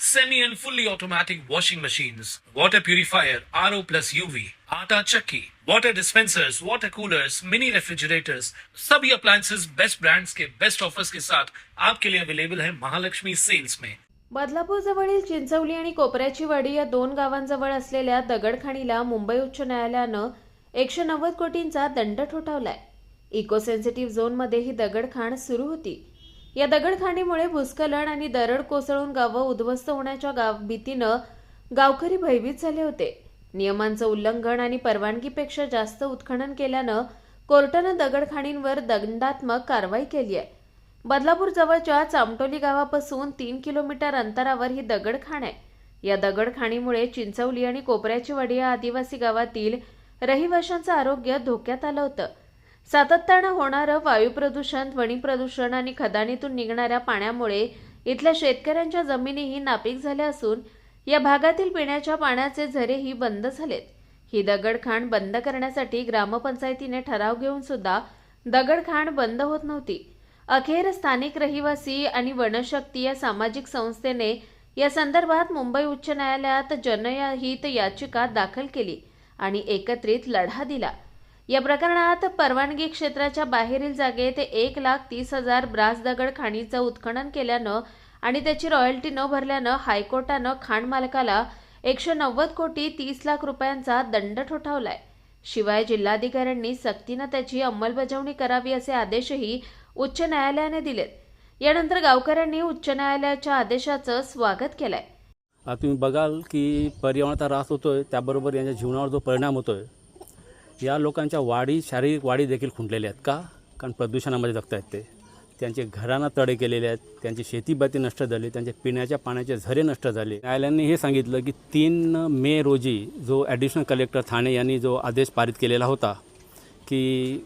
semi and fully automatic washing machines, water purifier, RO plus UV, आटा चक्की, water dispensers, water coolers, mini refrigerators, सभी appliances best brands के best offers के साथ आपके लिए अवेलेबल है महालक्ष्मी सेल्स में बदलापूर जवळील चिंचवली आणि कोपऱ्याची वाडी या दोन गावांजवळ असलेल्या दगडखाणीला मुंबई उच्च न्यायालयानं एकशे नव्वद कोटींचा दंड ठोठावलाय. इको सेन्सिटिव्ह झोनमध्ये ही दगडखाण सुरू होती. या दगडखाणीमुळे भूस्खलन आणि दरड कोसळून गावं उद्ध्वस्त होण्याच्या गाव भीतीनं गावकरी भयभीत झाले होते. नियमांचं उल्लंघन आणि परवानगीपेक्षा जास्त उत्खनन केल्यानं कोर्टानं दगडखाणींवर दंडात्मक कारवाई केली आहे. बदलापूर जवळच्या चामटोली गावापासून तीन किलोमीटर अंतरावर ही दगडखाण आहे. या दगडखाणीमुळे चिंचवली आणि कोपऱ्याची वाडी या आदिवासी गावातील रहिवाशांचं आरोग्य धोक्यात आलं होतं. सातत्यानं होणारं वायू प्रदूषण ध्वनी प्रदूषण आणि खदानीतून निघणाऱ्या पाण्यामुळे इथल्या शेतकऱ्यांच्या जमिनीही नापीक झाल्या असून या भागातील पिण्याच्या पाण्याचे झरेही बंद झालेत. ही दगडखाण बंद करण्यासाठी ग्रामपंचायतीने ठराव घेऊन सुद्धा दगडखाण बंद होत नव्हती. अखेर स्थानिक रहिवासी आणि वनशक्ती या सामाजिक संस्थेने या संदर्भात मुंबई उच्च न्यायालयात जनहित याचिका दाखल केली आणि एकत्रित लढा दिला. या प्रकरणात परवानगी क्षेत्राच्या बाहेरील जागेत एक लाख तीस हजार ब्रास दगड खाणीचं उत्खनन केल्यानं आणि त्याची रॉयल्टी न भरल्यानं हायकोर्टानं खाण मालकाला एकशे नव्वद कोटी तीस लाख रुपयांचा दंड ठोठावलाय. शिवाय जिल्हाधिकाऱ्यांनी सक्तीनं त्याची अंमलबजावणी करावी असे आदेशही उच्च न्यायालयाने दिलेत. यानंतर गावकऱ्यांनी उच्च न्यायालयाच्या आदेशाचं स्वागत केलंय. तुम्ही बघाल की पर्यावरणाचा ऱ्हास होतोय त्याबरोबर यांच्या जीवनावर जो परिणाम होतोय या लोकांच्या वाढी शारीरिक वाढी देखील खुंटलेल्या आहेत का? कारण प्रदूषणामध्ये जगत आहेत ते. त्यांचे घरांना तडे केलेले आहेत त्यांची शेतीबाती नष्ट झाली त्यांचे पिण्याच्या पाण्याचे झरे नष्ट झाले. न्यायालयाने हे सांगितलं की तीन मे रोजी जो ॲडिशनल कलेक्टर ठाणे यांनी जो आदेश पारित केलेला होता की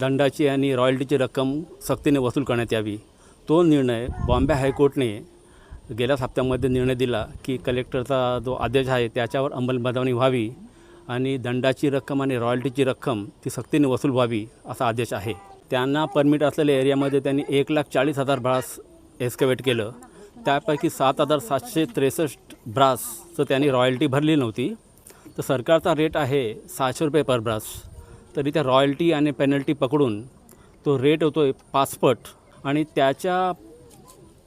दंडाची आणि रॉयल्टीची रक्कम सक्तीने वसूल करण्यात यावी तो निर्णय बॉम्बे हायकोर्टने गेल्याच हप्त्यामध्ये निर्णय दिला की कलेक्टरचा जो आदेश आहे त्याच्यावर अंमलबजावणी व्हावी. आणि दंडाची रक्कम आणि रॉयल्टीची रक्कम ती सक्तीने वसूल व्हावी असा आदेश आहे. त्यांना परमिट असलेल्या एरियामध्ये त्यांनी एक लाख चाळीस हजार ब्रास एस्कवेट केलं. त्यापैकी सात हजार सातशे त्रेसष्ट ब्रासचं त्यांनी रॉयल्टी भरली नव्हती. तर सरकारचा रेट आहे सहाशे रुपये पर ब्रास. तरी त्या रॉयल्टी आणि पेनल्टी पकडून तो रेट होतो आहे पाचपट आणि त्याच्या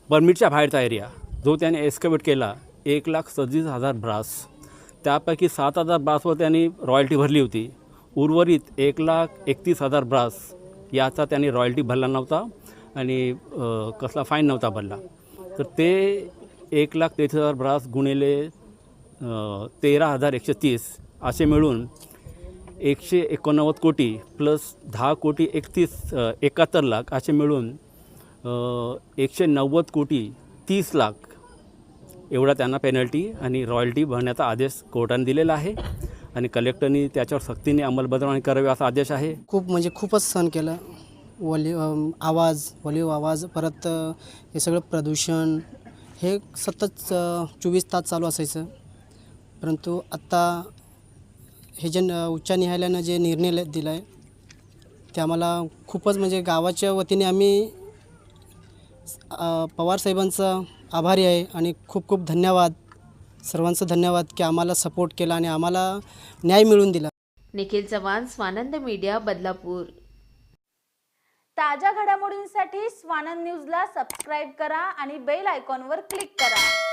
परमिटच्या बाहेरचा एरिया जो त्याने एस्कवेट केला एक लाख सदतीस हजार ब्रास. त्यापैकी सात हजार ब्रासवर त्यांनी रॉयल्टी भरली होती. उर्वरित एक लाख एकतीस हजार ब्रास याचा त्यांनी रॉयल्टी भरला नव्हता आणि कसला फाईन नव्हता भरला. तर ते एक लाख तेहतीस हजार ब्रास गुणिले तेरा हजार एकशे तीस असे मिळून एकशे एकोणनव्वद कोटी प्लस दहा कोटी एकतीस एकाहत्तर लाख असे मिळून एकशे नव्वद कोटी तीस लाख एवढा त्यांना पेनल्टी आणि रॉयल्टी भरण्याचा आदेश कोर्टाने दिलेला आहे. आणि कलेक्टरनी त्याच्यावर सक्तीने अंमलबजावणी करावी असा आदेश आहे. खूप म्हणजे खूपच सहन केलं. वॉल्यू आवाज वॉल्यू आवाज परत हे सगळं प्रदूषण हे सतत चोवीस तास चालू असायचं. परंतु आत्ता हे जे न- उच्च न्यायालयानं जे निर्णय दिला आहे ते आम्हाला खूपच म्हणजे गावाच्या वतीने आम्ही पवार पवारसाहेबांचा आभारी आहे आणि खूप खूप धन्यवाद. सर्वांचं धन्यवाद की आम्हाला सपोर्ट केला आणि आम्हाला न्याय मिळून दिला. निखिल चव्हाण स्वानंद मीडिया बदलापूर. ताज्या घडामोडींसाठी स्वानंद न्यूजला सबस्क्राईब करा आणि बेल आयकॉनवर क्लिक करा.